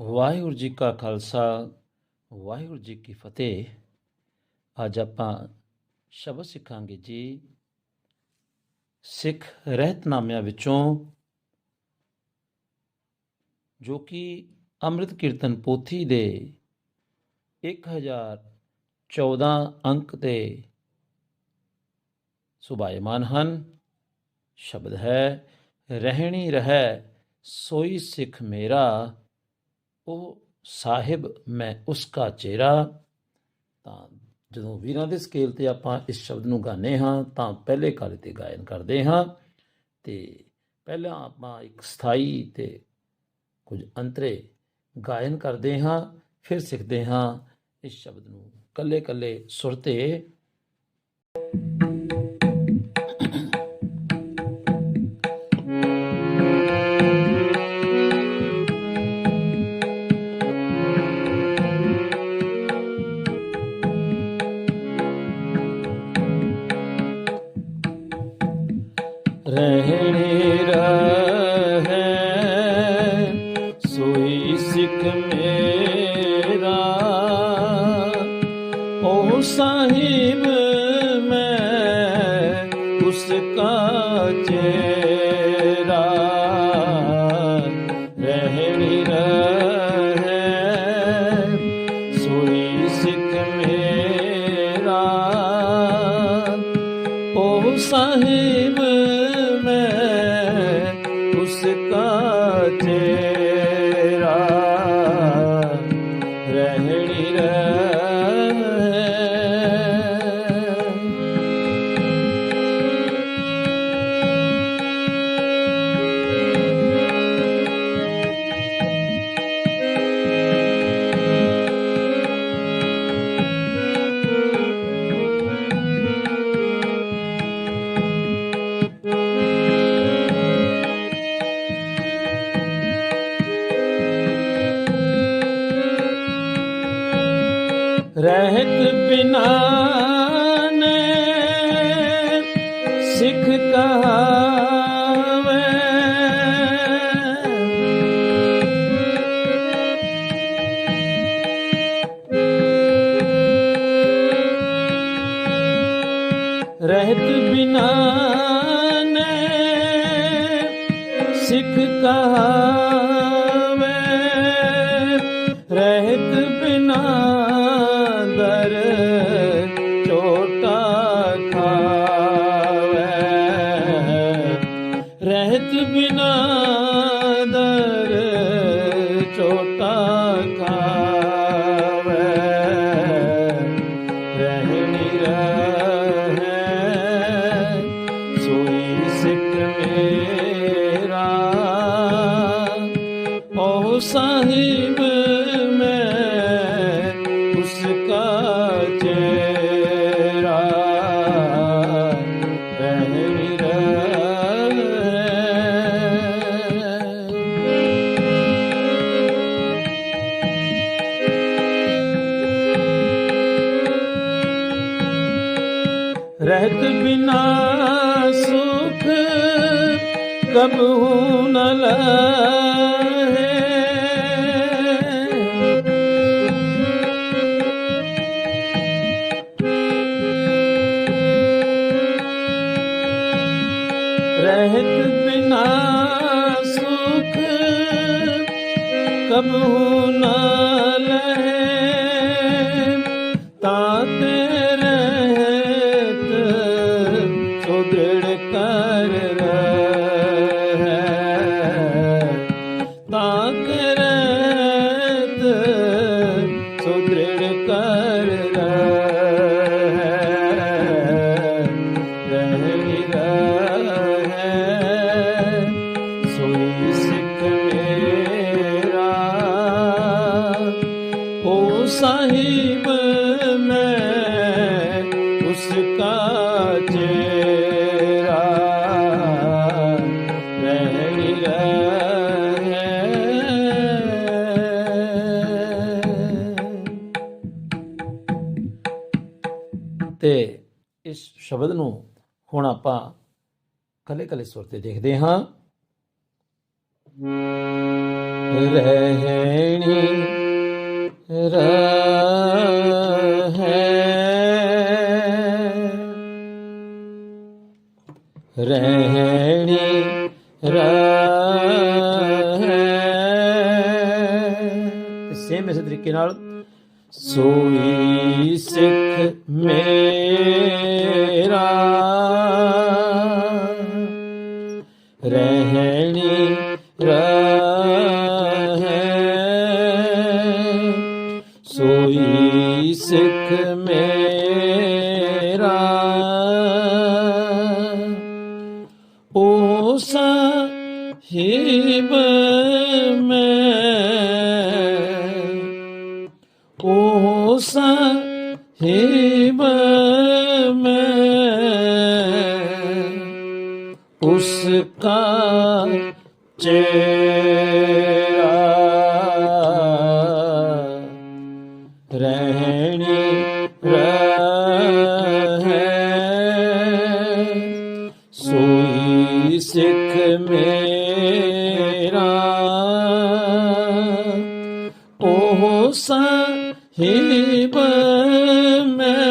ਵਾਹਿਗੁਰੂ ਜੀ ਕਾ ਖਾਲਸਾ, ਵਾਹਿਗੁਰੂ ਜੀ ਕੀ ਫਤਿਹ। ਅੱਜ ਆਪਾਂ ਸ਼ਬਦ ਸਿੱਖਾਂਗੇ ਜੀ। ਸਿੱਖ ਰਹਿਤਨਾਮਿਆਂ ਵਿੱਚੋਂ ਜੋ ਕਿ ਅੰਮ੍ਰਿਤ ਕੀਰਤਨ ਪੋਥੀ ਦੇ 1014 ਅੰਕ ਤੇ ਸੁਭਾਇਮਾਨ ਹਨ। ਸ਼ਬਦ ਹੈ, ਰਹਿਣੀ ਰਹਿ ਸੋਈ ਸਿੱਖ ਮੇਰਾ ਉਹ ਸਾਹਿਬ, ਮੈਂ ਉਸਕਾ ਚਿਹਰਾ। ਤਾਂ ਜਦੋਂ ਵੀਰਾਂ ਦੇ ਸਕੇਲ ਤੇ ਆਪਾਂ ਇਸ ਸ਼ਬਦ ਨੂੰ ਗਾਉਂਦੇ ਹਾਂ, ਤਾਂ ਪਹਿਲੇ ਕਾਲੇ ਤੇ ਗਾਇਨ ਕਰਦੇ ਹਾਂ। ਤੇ ਪਹਿਲਾਂ ਆਪਾਂ ਇੱਕ ਸਥਾਈ ਤੇ ਕੁਝ ਅੰਤਰੇ ਗਾਇਨ ਕਰਦੇ ਹਾਂ, ਫਿਰ ਸਿੱਖਦੇ ਹਾਂ ਇਸ ਸ਼ਬਦ ਨੂੰ ਕੱਲੇ ਕੱਲੇ ਸੁਰ ਤੇ। ਰਹਿਣੇ ਰਹਿਣੀ ਰਹਿ ਸਿੱਖ ਕਹਾਵੇ ਰਹਿਤ ਬਿਨਾ ਨੇ ਸਿੱਖ ਕਹਾਵੇ ਚੋਟਾ रहत बिना सुख कबू न लहे रहत बिना सुख कबू न ਸਾਹਿਬ ਮੈਂ ਉਸਕਾ ਚੇਰਾ ਰਹਿ ਤੇ ਇਸ ਸ਼ਬਦ ਨੂੰ ਹੁਣ ਆਪਾਂ ਕੱਲੇ ਕੱਲੇ ਸੁਰ ਤੇ ਦੇਖਦੇ ਹਾਂ ਰਹਿਣੀ ਰਹੇ ਰਹਿਣੀ ਰਹੇ ਸੇਮ ਇਸੇ ਤਰੀਕੇ ਨਾਲ ਸੋਈ ਸਿੱਖ ਮੇਰਾ ਰਹਿਣੀ ਮੈਂ ਓ ਸਾਹਿਬ ਮੈਂ ਉਸਕਾ ਚੇਰਾ ਮੈਂ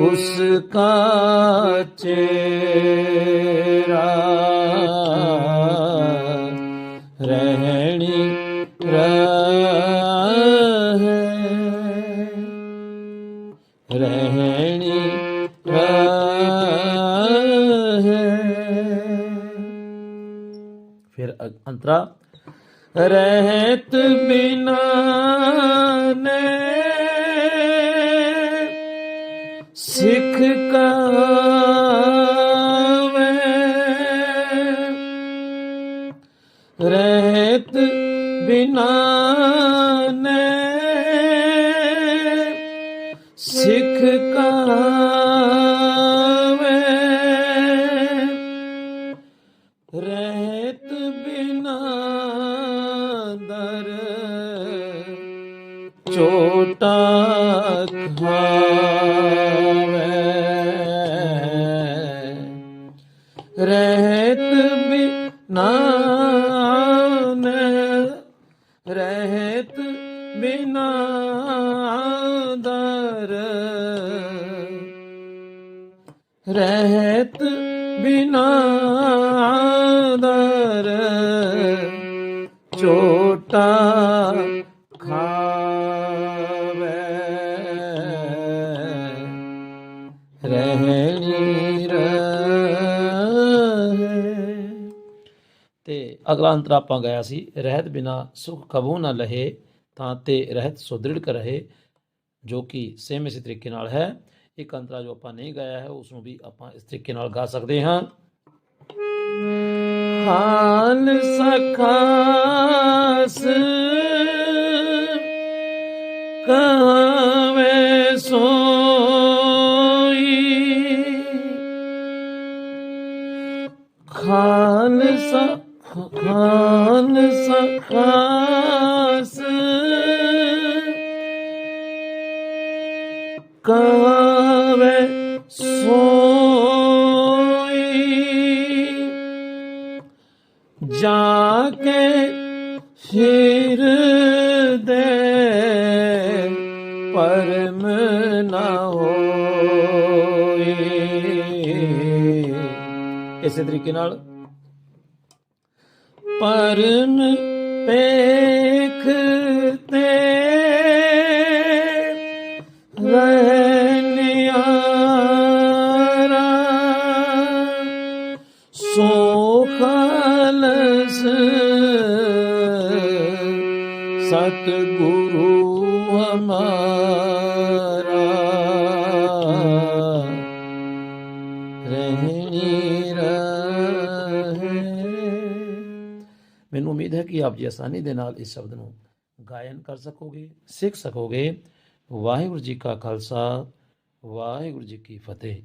ਉਸਕਾ ਚੇਰਾ ਰਹਿਣੀ ਰਹੇ ਰਹਿਣੀ ਰਹੇ ਫਿਰ ਅ- ਅੰਤਰਾ। ਰਹਿਤ ਬਿਨਾ ਸਿੱਖ ਕਾਵੇ। ਰਹਿਤ ਬਿਨਾ ਨੇ। ਸਿੱਖ ਕਾਵੇ। ਰਹਿਤ ਬਿਨਾ ਦਰ ਚੋਟਾ ਖਾਵੇ ਰਹਿਤ ਬਿਨਾ ਦਰ ਰਹਿਤ ਬਿਨਾ ਅਗਲਾ ਅੰਤਰ ਆਪਾਂ ਗਿਆ ਸੀ, ਰਹਿਤ ਬਿਨਾ ਸੁਖ ਕਬੂ ਨਾ ਲਹੇ ਤਾਂ ਤੇ ਰਹਿਤ ਸੁਦ੍ਰਿੜ ਕਰ ਰਹੇ ਜੋ ਕਿ ਸੇਮ ਇਸੇ ਤਰੀਕੇ ਨਾਲ ਹੈ। ਇੱਕ ਅੰਤਰਾ ਜੋ ਆਪਾਂ ਨਹੀਂ ਗਾਇਆ ਹੈ, ਉਸ ਨੂੰ ਵੀ ਆਪਾਂ ਇਸ ਤਰੀਕੇ ਨਾਲ ਗਾ ਸਕਦੇ ਹਾਂ। ਹਾਲ ਸਖਾਸ ਕਹਾਵੇ ਸੋਈ। ਖਾਲਸਾ ਖਾਲਸਾ ਖਾਸ ਕਾਵੇ ਸੋਈ ਜਾ ਕੇ ਸ਼ੇਰ ਦੇ ਪਰਮ ਨਾ ਹੋਏ ਇਸੇ ਤਰੀਕੇ ਨਾਲ ਪਰਮ ਪੇਖ ਤੇ ਉਮੀਦ ਹੈ ਕਿ ਆਪ ਜੀ ਆਸਾਨੀ ਦੇ ਨਾਲ ਇਸ ਸ਼ਬਦ ਨੂੰ ਗਾਇਨ ਕਰ ਸਕੋਗੇ, ਸਿੱਖ ਸਕੋਗੇ। ਵਾਹਿਗੁਰੂ ਜੀ ਕਾ ਖਾਲਸਾ, ਵਾਹਿਗੁਰੂ ਜੀ ਕੀ ਫਤਿਹ।